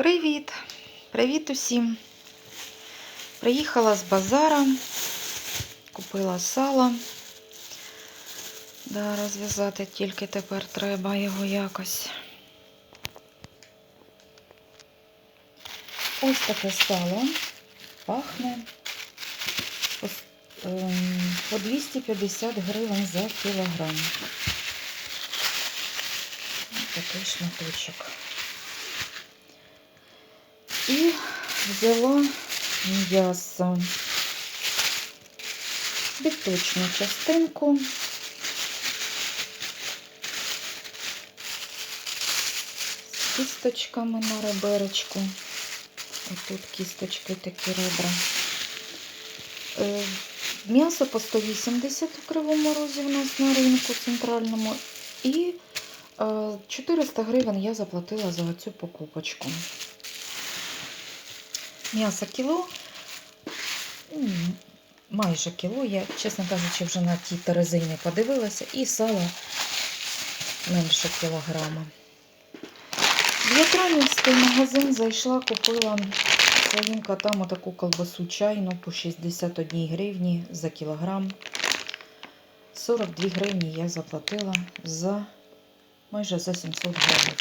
Привіт! Привіт усім! Приїхала з базара, купила сало. Да, розв'язати тільки тепер треба його якось. Ось таке сало. Пахне ем, по 250 гривень за кілограм. Ось такий шматочок. І взяла м'ясо. Біточну частинку. З кісточками на реберечку. Отут кісточки такі ребра. Е, М'ясо по 180 у кривому розі в нас на ринку центральному. І е, 400 гривень я заплатила за цю покупочку. М'ясо кіло, майже кіло. Я, чесно кажучи, вже на ті терезини подивилася, і сало менше кілограма. В Ятранівський магазин зайшла, купила своїм котам отаку колбасу чайну по 61 гривні за кілограм. 42 гривні я заплатила за майже за 700 гривень.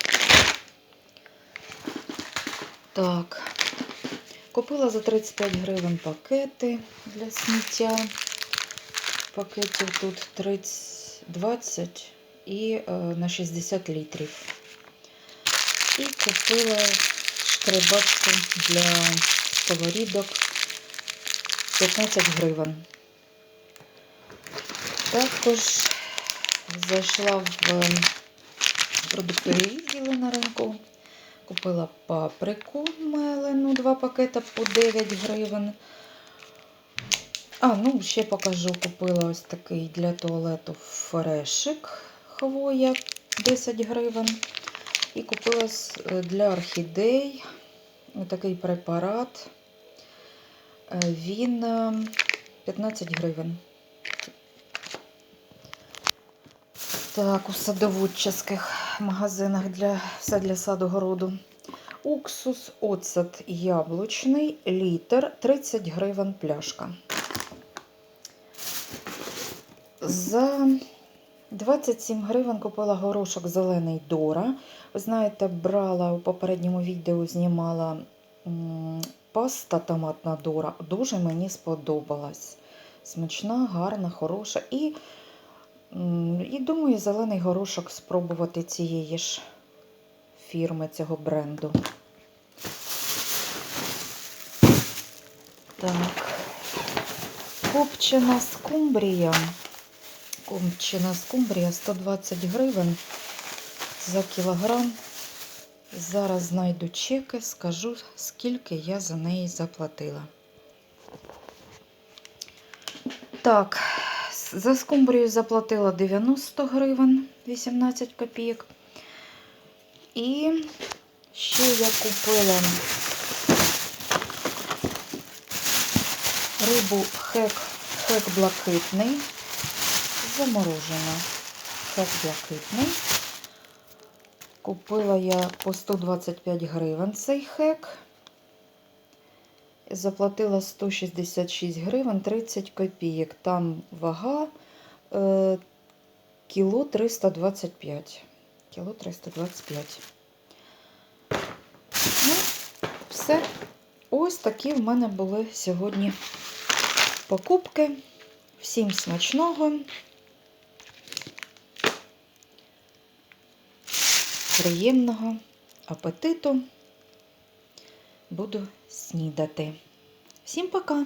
Так. Купила за 35 гривень пакети для сміття. Пакетів тут 30, 20 і е, на 60 літрів. І купила шкребачку для сковорідок 15 гривень. Також зайшла в е, продуктові відділи на ринку. Купила паприку мелену, два пакета по 9 гривень. А, ну, ще покажу, купила ось такий для туалету фрешик хвоя 10 гривень. І купила е, для орхідей такий препарат. Е, Він е, 15 гривень. Так, у садоводчих магазинах для, все для саду. Уксус, оцет яблучний, літр, 30 гривень пляшка. За 27 гривень купила горошок зелений Дора. Ви знаєте, брала у попередньому відео, знімала паста томатна Дора. Дуже мені сподобалась. Смачна, гарна, хороша. І, і думаю, зелений горошок спробувати цієї ж фірми цього бренду. Так. Копчена скумбрія. Копчена скумбрія 120 гривень за кілограм. Зараз знайду чеки, скажу, скільки я за неї заплатила. Так, за скумбрію заплатила 90 гривень 18 копійок. І ще я купила рибу хек, хек блакитний. Заморожена. Хек блакитний. Купила я по 125 гривень цей хек. Заплатила 166 гривень 30 копійок. Там вага е, кіло 325. Кіло 325. Ну, все. Ось такі в мене були сьогодні покупки. Всім смачного. Приємного апетиту. Буду снідати. Всім пока!